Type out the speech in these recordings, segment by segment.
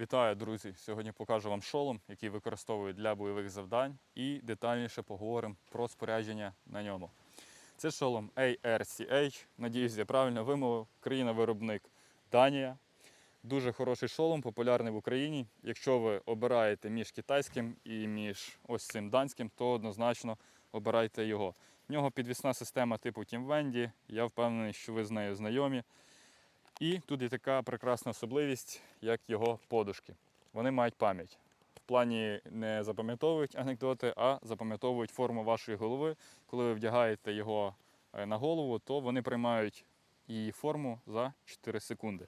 Вітаю, друзі! Сьогодні покажу вам шолом, який використовують для бойових завдань, і детальніше поговоримо про спорядження на ньому. Це шолом ARCH, надіюсь, я правильно вимовив, країна-виробник Данія. Дуже хороший шолом, популярний в Україні. Якщо ви обираєте між китайським і між ось цим данським, то однозначно обирайте його. В нього підвісна система типу Wendy, я впевнений, що ви з нею знайомі. І тут є така прекрасна особливість, як його подушки. Вони мають пам'ять. В плані не запам'ятовують анекдоти, а запам'ятовують форму вашої голови. Коли ви вдягаєте його е, на голову, то вони приймають її форму за 4 секунди.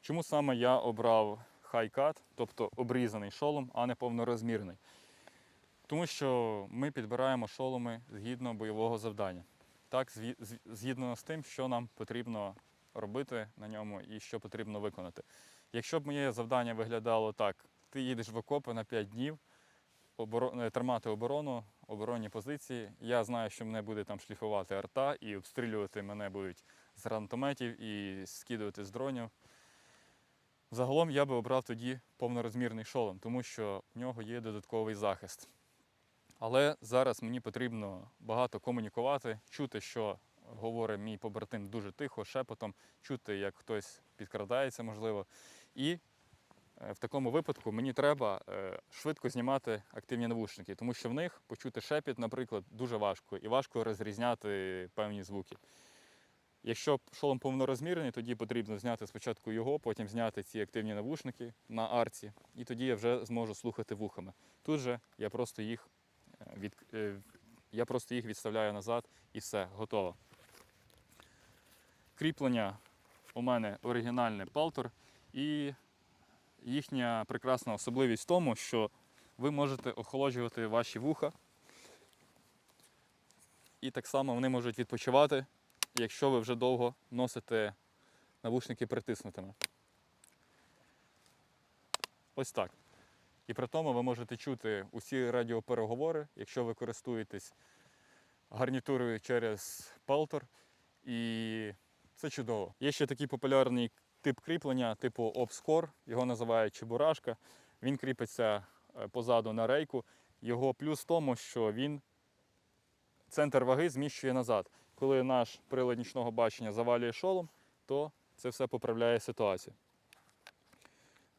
Чому саме я обрав хай-кат, тобто обрізаний шолом, а не повнорозмірний? Тому що ми підбираємо шоломи згідно бойового завдання. Так, згідно з тим, що нам потрібно робити на ньому і що потрібно виконати. Якщо б моє завдання виглядало так: ти їдеш в окопи на 5 днів, оборо- е, тримати оборону, оборонні позиції. Я знаю, що мене буде там шліфувати арта і обстрілювати мене будуть з гранатометів і скидувати з дронів. Загалом я би обрав тоді повнорозмірний шолом, тому що в нього є додатковий захист. Але зараз мені потрібно багато комунікувати, чути, що говорить мій побратим дуже тихо, шепотом, чути, як хтось підкрадається, можливо. І е, в такому випадку мені треба е, швидко знімати активні навушники, тому що в них почути шепіт, наприклад, дуже важко і важко розрізняти певні звуки. Якщо шолом повнорозмірний, тоді потрібно зняти спочатку його, потім зняти ці активні навушники на арці, і тоді я вже зможу слухати вухами. Тут же я просто їх від, е, я просто їх відставляю назад і все, готово. Кріплення у мене оригінальне Палтор, і їхня прекрасна особливість в тому, що ви можете охолоджувати ваші вуха. І так само вони можуть відпочивати, якщо ви вже довго носите навушники притиснутими. Ось так. І при тому ви можете чути усі радіопереговори, якщо ви користуєтесь гарнітурою через Peltor. І це чудово. Є ще такий популярний тип кріплення, типу Obscore, його називають чебурашка. Він кріпиться е, позаду на рейку. Його плюс в тому, що він центр ваги зміщує назад. Коли наш прилад нічного бачення завалює шолом, то це все поправляє ситуацію.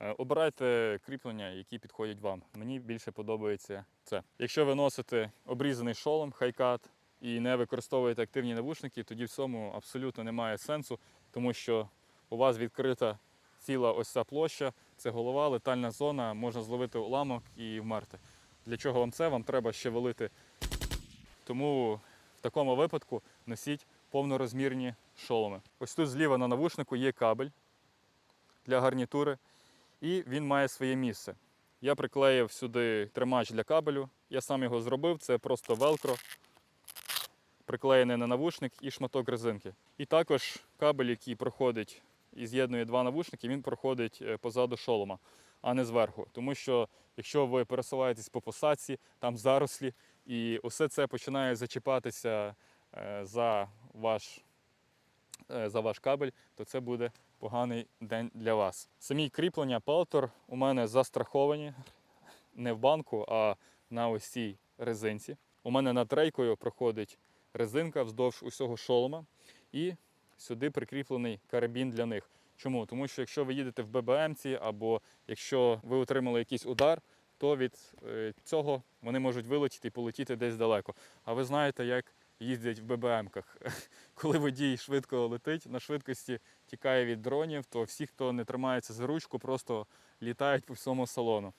Е, Обирайте кріплення, які підходять вам. Мені більше подобається це. Якщо ви носите обрізаний шолом, хайкат і не використовуєте активні навушники, тоді в цьому абсолютно немає сенсу, тому що у вас відкрита ціла ось ця площа, це голова, летальна зона, можна зловити уламок і вмерти. Для чого вам це? Вам треба ще валити. Тому в такому випадку носіть повнорозмірні шоломи. Ось тут зліва на навушнику є кабель для гарнітури і він має своє місце. Я приклеїв сюди тримач для кабелю. Я сам його зробив, це просто велкро, приклеєний на навушник і шматок резинки. І також кабель, який проходить і з'єднує два навушники, він проходить е, позаду шолома, а не зверху. Тому що якщо ви пересуваєтесь по посадці, там зарослі, і усе це починає зачіпатися е, за ваш, е, за ваш кабель, то це буде поганий день для вас. Самі кріплення Peltor у мене застраховані не в банку, а на ось резинці. У мене над рейкою проходить резинка вздовж усього шолома, і сюди прикріплений карабін для них. Чому? Тому що якщо ви їдете в ББМці або якщо ви отримали якийсь удар, то від е, цього вони можуть вилетіти і полетіти десь далеко. А ви знаєте, як їздять в ББМках. Коли водій швидко летить на швидкості, тікає від дронів, то всі, хто не тримається за ручку, просто літають по всьому салону.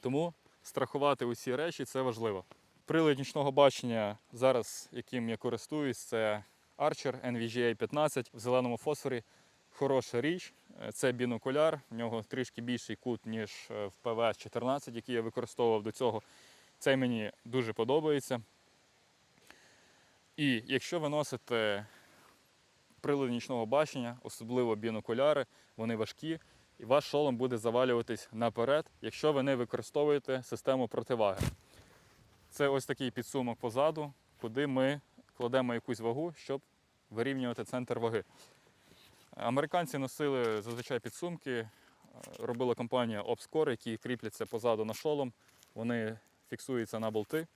Тому страхувати усі речі це важливо. Прилад нічного бачення зараз, яким я користуюсь, це Archer NVGA 15 в зеленому фосфорі. Хороша річ. Це бінокуляр, в нього трішки більший кут, ніж в ПВС 14, який я використовував до цього. Цей мені дуже подобається. І якщо ви носите прилади нічного бачення, особливо бінокуляри, вони важкі, і ваш шолом буде завалюватись наперед, якщо ви не використовуєте систему противаги. Це ось такий підсумок позаду, куди ми кладемо якусь вагу, щоб вирівнювати центр ваги. Американці носили зазвичай підсумки, е, робила компанія Obscore, які кріпляться позаду на шолом. Вони фіксуються на болти.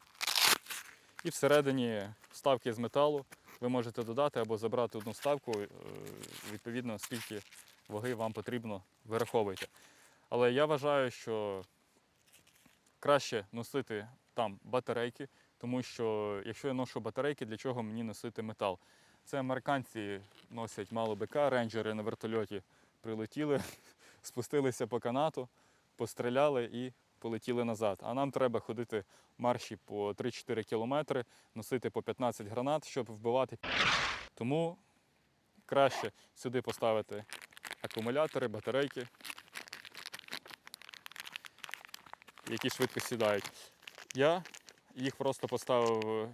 І всередині вставки з металу ви можете додати або забрати одну вставку, е, відповідно, скільки ваги вам потрібно, вираховуйте. Але я вважаю, що краще носити там батарейки, тому що якщо я ношу батарейки, для чого мені носити метал? Це американці носять мало БК, рейнджери на вертольоті прилетіли, спустилися по канату, постріляли і полетіли назад. А нам треба ходити марші по 3-4 кілометри, носити по 15 гранат, щоб вбивати. Тому краще сюди поставити акумулятори, батарейки, які швидко сідають. Я їх просто поставив,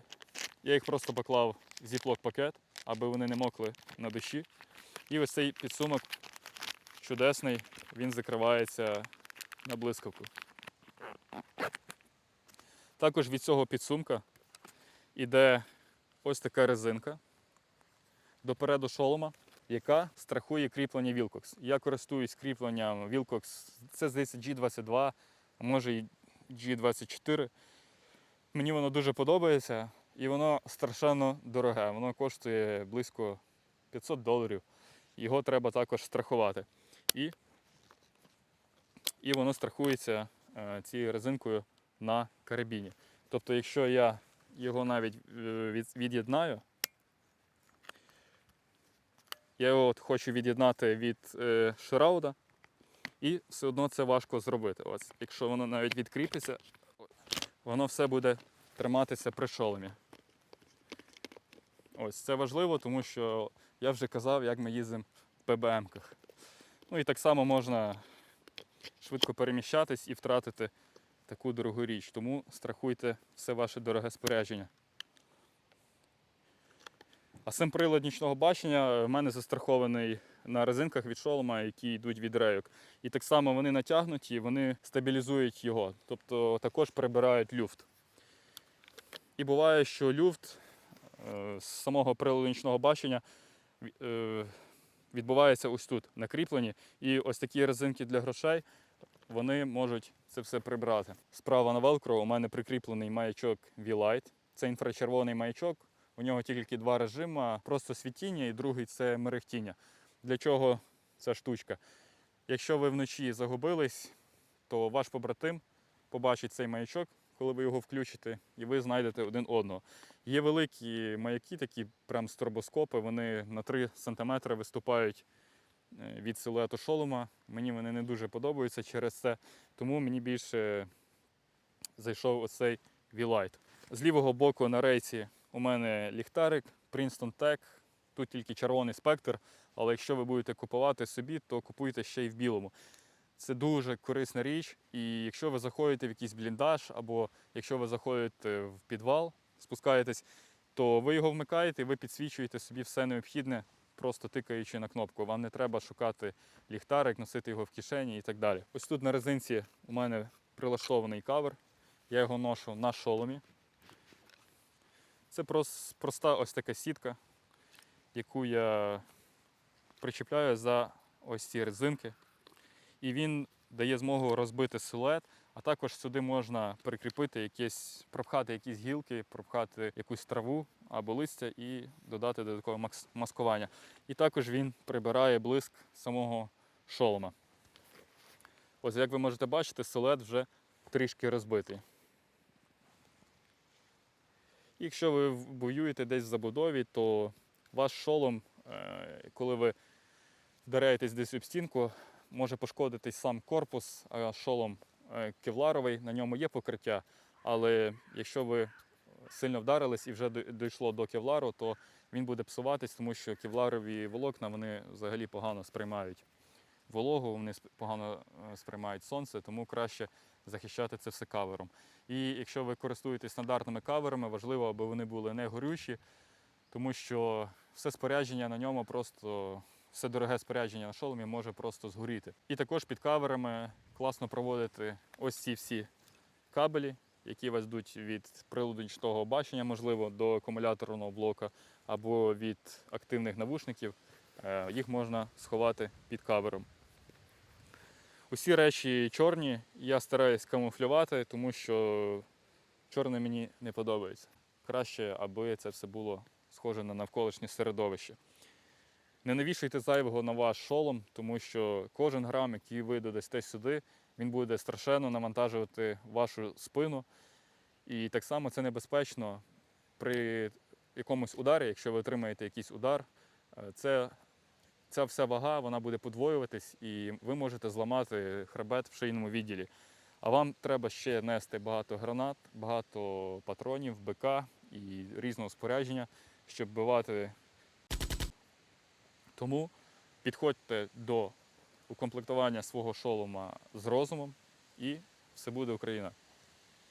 я їх просто поклав в зіплок пакет, аби вони не мокли на душі. І ось цей підсумок чудесний, він закривається на блискавку. Також від цього підсумка йде ось така резинка допереду шолома, яка страхує кріплення Wilcox. Я користуюсь кріпленням Wilcox, це здається G22, а може і G24. Мені воно дуже подобається і воно страшенно дороге. Воно коштує близько 500 доларів. Його треба також страхувати. І, і воно страхується е, цією резинкою на карабіні. Тобто, якщо я його навіть е, від'єднаю, я його от хочу від'єднати від е, шрауда, і все одно це важко зробити. Ось, якщо воно навіть відкріпиться, воно все буде триматися при шоломі. Ось це важливо, тому що я вже казав, як ми їздимо в ПБМ-ках. Ну і так само можна швидко переміщатись і втратити таку дорогу річ. Тому страхуйте все ваше дороге спорядження. А сам прилад нічного бачення в мене застрахований на резинках від шолома, які йдуть від рейок. І так само вони натягнуті, вони стабілізують його, тобто також прибирають люфт. І буває, що люфт е, з самого приладу нічного бачення е, відбувається ось тут, на кріпленні. І ось такі резинки для грошей вони можуть це все прибрати. Справа на велкро у мене прикріплений маячок V-Light. Це інфрачервоний маячок. У нього тільки два режими: просто світіння і другий це мерехтіння. Для чого ця штучка? Якщо ви вночі загубились, то ваш побратим побачить цей маячок, коли ви його включите, і ви знайдете один одного. Є великі маяки, такі прям стробоскопи, вони на 3 см виступають від силуету шолома. Мені вони не дуже подобаються через це, тому мені більше зайшов оцей V-Light. З лівого боку на рейці у мене ліхтарик Princeton Tech. Тут тільки червоний спектр, але якщо ви будете купувати собі, то купуйте ще й в білому. Це дуже корисна річ, і якщо ви заходите в якийсь бліндаж, або якщо ви заходите в підвал, спускаєтесь, то ви його вмикаєте і ви підсвічуєте собі все необхідне, просто тикаючи на кнопку. Вам не треба шукати ліхтарик, носити його в кишені і так далі. Ось тут на резинці у мене прилаштований кавер. Я його ношу на шоломі. Це прос- проста ось така сітка, яку я причіпляю за ось ці резинки. І він дає змогу розбити силует, а також сюди можна прикріпити якісь, пропхати якісь гілки, пропхати якусь траву або листя і додати додаткове маскування. І також він прибирає блиск самого шолома. Ось як ви можете бачити, силует вже трішки розбитий. Якщо ви воюєте десь в забудові, то ваш шолом, е, коли ви вдаряєтесь десь об стінку, може пошкодитись сам корпус, а шолом кевларовий, на ньому є покриття. Але якщо ви сильно вдарились і вже дійшло до кевлару, то він буде псуватись, тому що кевларові волокна вони взагалі погано сприймають вологу, вони погано е, сприймають сонце, тому краще захищати це все кавером. І якщо ви користуєтесь стандартними каверами, важливо, аби вони були не горючі, тому що все спорядження на ньому просто, все дороге спорядження на шоломі може просто згоріти. І також під каверами класно проводити ось ці всі кабелі, які вас йдуть від приладу нічного бачення, можливо, до акумуляторного блока або від активних навушників. Е, Їх можна сховати під кавером. Усі речі чорні я стараюсь камуфлювати, тому що чорне мені не подобається. Краще, аби це все було схоже на навколишнє середовище. Не навішуйте зайвого на ваш шолом, тому що кожен грам, який ви додасте сюди, він буде страшенно навантажувати вашу спину. І так само це небезпечно при якомусь ударі, якщо ви отримаєте якийсь удар, е, це, ця вся вага вона буде подвоюватись, і ви можете зламати хребет в шийному відділі. А вам треба ще нести багато гранат, багато патронів, БК і різного спорядження, щоб вбивати. Тому підходьте до укомплектування свого шолома з розумом, і все буде Україна.